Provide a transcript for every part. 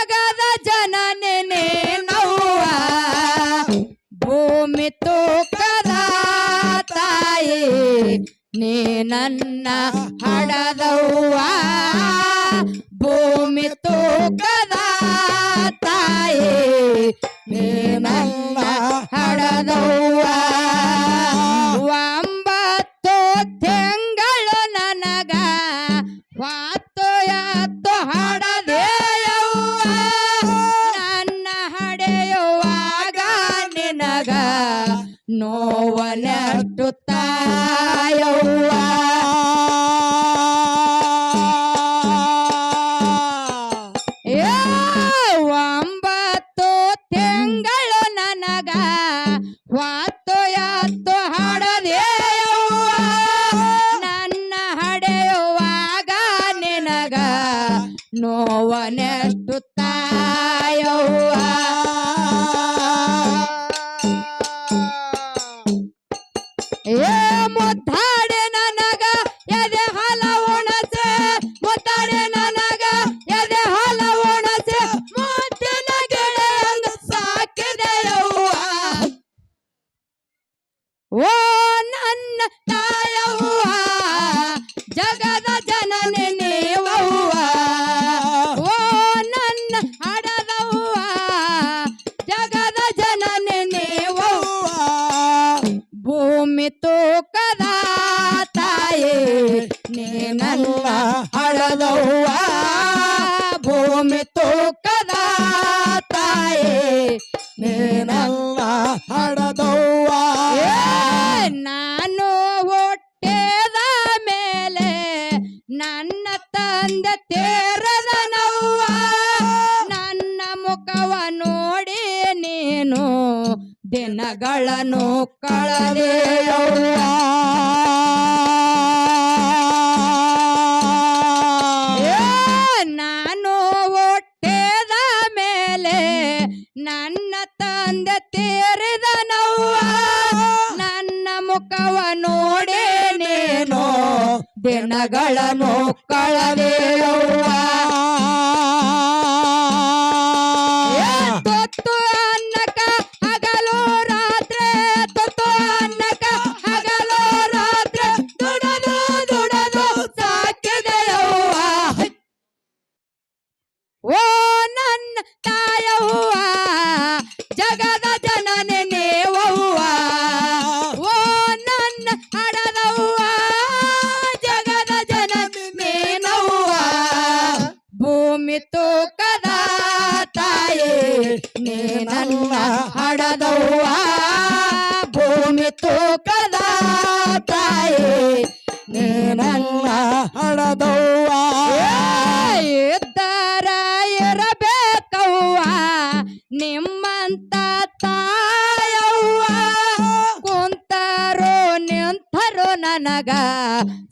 ಜಗದ ಜನನೇ ನವ್ವ ಭೂಮಿ ತೂಕದ ತಾಯಿ, ನೀ ನನ್ನ ಹಡದವ್ವ ಭೂಮಿ ತೂಕದ ತಾಯಿ, ನೀ ನನ್ನ ಹಡದವ್ವ ಒಂಬತ್ತು ತಿಂಗಳು ನನಗ ಹತ್ತು ಹಡ ನೋವನೆಷ್ಟು ಭೂಮಿ ದಿನಗಳನ್ನು ಕಳೆದೆಯವ್ವ ನಾನು ಹುಟ್ಟಿದ ಮೇಲೆ ನನ್ನ ತಂದೆ ತೀರಿದ ನನ್ನ ಮುಖವ ನೋಡೇನೇನೋ ನೀನು ಜಗದ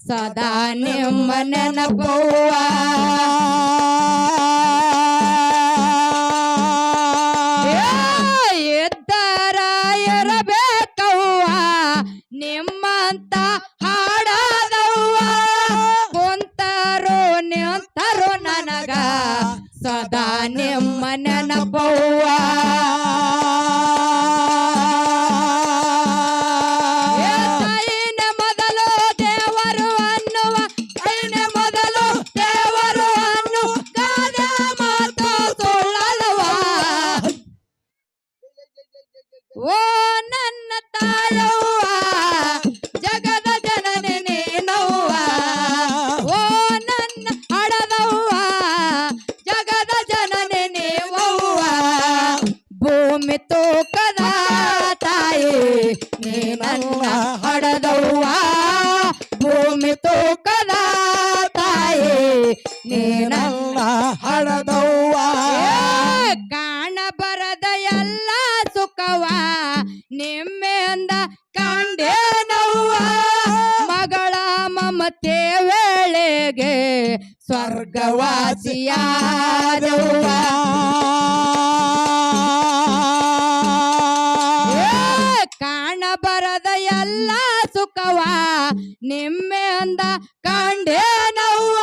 ಸದಾ ನಿಮ್ಮ ನೆನಪುವ ಏ, ಇದ್ದರ ಇರಬೇಕವ್ವ ನಿಮ್ಮಂತ ಹಾಡದವ್ವ. ಕುಂತರು ನಿಂತರು ನನಗ ಸದಾ ನಿಮ್ಮ ನೆನಪವ್ವ ಭೂಮಿ ತೂಕದ ತಾಯಿ ನೀನಲ್ಲ ಏ, ಕಾಣ ಬರದ ಎಲ್ಲ ಸುಖವ ನಿಮ್ಮೆಂದ ಕಂಡೇನವ್ವ. ಮಗಳ ಮಮತೆ ವೇಳೆಗೆ ಸ್ವರ್ಗವಾಸಿಯಾದವ್ವ. ಎಲ್ಲ ಸುಖವ. ನಿಮ್ಮೆಂದ ಕಂಡೇನವ್ವ.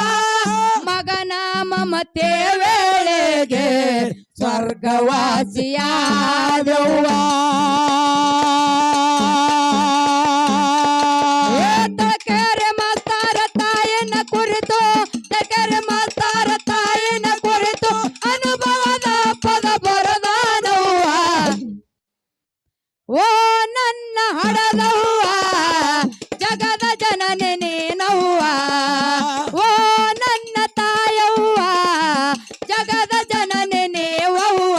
ಮಗನ ಮಮತೆ ವೇಳೆಗೆ ಸ್ವರ್ಗವಾಸಿಯಾದವ್ವ. ಹಡದವ್ವ ಜಗದ ಜನನೆ ನೀನವ್ವ. ಓ ನನ್ನ ತಾಯವ್ವ, ಜಗದ ಜನನೆ ನೀವವ್ವ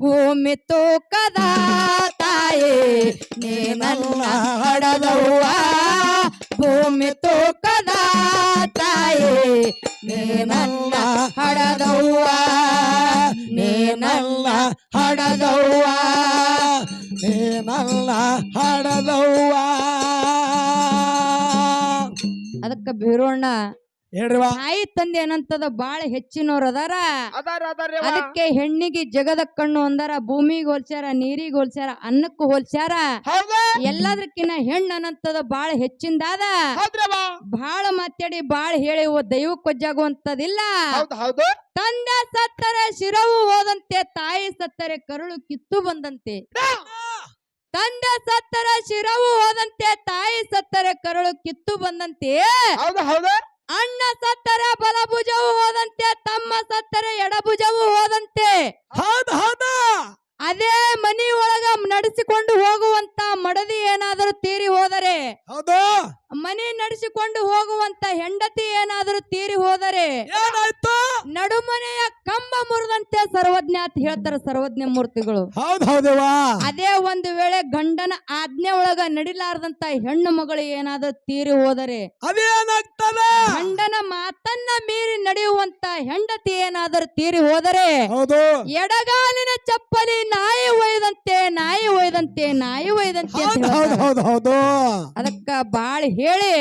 ಭೂಮಿ ತೂಕದ ತಾಯಿ, ನೀ ನನ್ನ ಹಡದವ್ವ ಭೂಮಿ ತೂಕದ ತಾಯಿ, ನೀ ನನ್ನ ಹಡದವ್ವ ನೀ ನನ್ನ ಹಡದವ್ವ ನೀನಲ್ಲ ಹಾಡದವ್ವ? ಅದಕ್ಕೆ ಬೀರೋಣ್ಣ ಹೇಳ್ರಿವ ತಾಯಿ ತಂದೆ ಏನಂತದ ಬಾಳ ಹೆಚ್ಚಿನವ್ರ ಅದಾರ. ಅದಕ್ಕೆ ಹೆಣ್ಣಿಗೆ ಜಗದ ಕಣ್ಣು ಅಂದಾರ ಭೂಮಿಗೆ ಹೋಲ್ಸ್ಯಾರ ನೀರಿಗೆ ಹೋಲ್ಸ್ಯಾರ ಅನ್ನಕ್ಕೂ ಹೋಲ್ಸ್ಯಾರ. ಹೌದಾ. ಎಲ್ಲದಕ್ಕಿನ್ನ ಹೆಣ್ಣು ಅನ್ನಂತದ ಬಾಳ ಹೆಚ್ಚಿಂದಾದ. ಹೌದ್ರವ ಬಾಳ ಮಾತಾಡಿ ಬಾಳ ಹೇಳಿ ದೈವ ಕೊಜ್ಜಾಗುವಂತದಿಲ್ಲ. ಹೌದು ಹೌದು. ತಂದೆ ಸತ್ತರೆ ಶಿರವು ಹೋದಂತೆ ತಾಯಿ ಸತ್ತರೆ ಕರುಳು ಕಿತ್ತು ಬಂದಂತೆ. ತಂದೆ ಸತ್ತರ ಶಿರವು ಹೋದಂತೆ ತಾಯಿ ಸತ್ತರೆ ಕರುಳು ಕಿತ್ತು ಬಂದಂತೆ. ಹೌದು ಹೌದು. ಅಣ್ಣ ಸತ್ತರೆ ಬಲಭುಜವು ಹೋದಂತೆ ತಮ್ಮ ಸತ್ತರೆ ಎಡಭುಜವು ಹೋದಂತೆ. ಹೌದು ಹೌದು. ಅದೇ ಮನಿ ಒಳಗ ನಡೆಸಿಕೊಂಡು ಹೋಗುವಂತ ಮಡದಿ ಏನಾದರೂ ತೀರಿ ಹೋದರೆ ಹೌದು. ಮನೆ ನಡೆಸಿಕೊಂಡು ಹೋಗುವಂತ ಹೆಂಡತಿ ಏನಾದರೂ ತೀರಿ ಹೋದರೆ ಏನಾಯ್ತು? ನಡುಮನೆಯ ಕಂಬ ಮುರಿದಂತೆ ಸರ್ವಜ್ಞ ಅಂತ ಹೇಳ್ತಾರೆ ಸರ್ವಜ್ಞ ಮೂರ್ತಿಗಳು. ಹೌದು ಅದೇ ಒಂದು ವೇಳೆ ಗಂಡನ ಆಜ್ಞೆ ಒಳಗ ನಡಿಲಾರದಂತ ಹೆಣ್ಣು ಮಗಳು ಏನಾದ್ರೂ ತೀರಿ ಹೋದರೆ ಅದೇನಾಗ್ತದ? ಗಂಡನ ಮಾತನ್ನ ಮೀರಿ ನಡೆಯುವಂತ ಹೆಂಡತಿ ಏನಾದರೂ ತೀರಿ ಹೋದರೆ ಹೌದು. ಎಡಗಾಲಿನ ಚಪ್ಪಲಿ ನಾಯಿ ಒಯ್ದಂತೆ ನಾಯಿ ಒಯ್ದಂತೆ ನಾಯಿ ಒಯ್ದಂತೆ ಅಂತ ಹೌದು ಹೌದು ಹೇಳ್ತಾರೆ. ಹೌದು ಹೌದು ಅದಕ್ಕ ಬಾಳ್ ಹೇಳಿ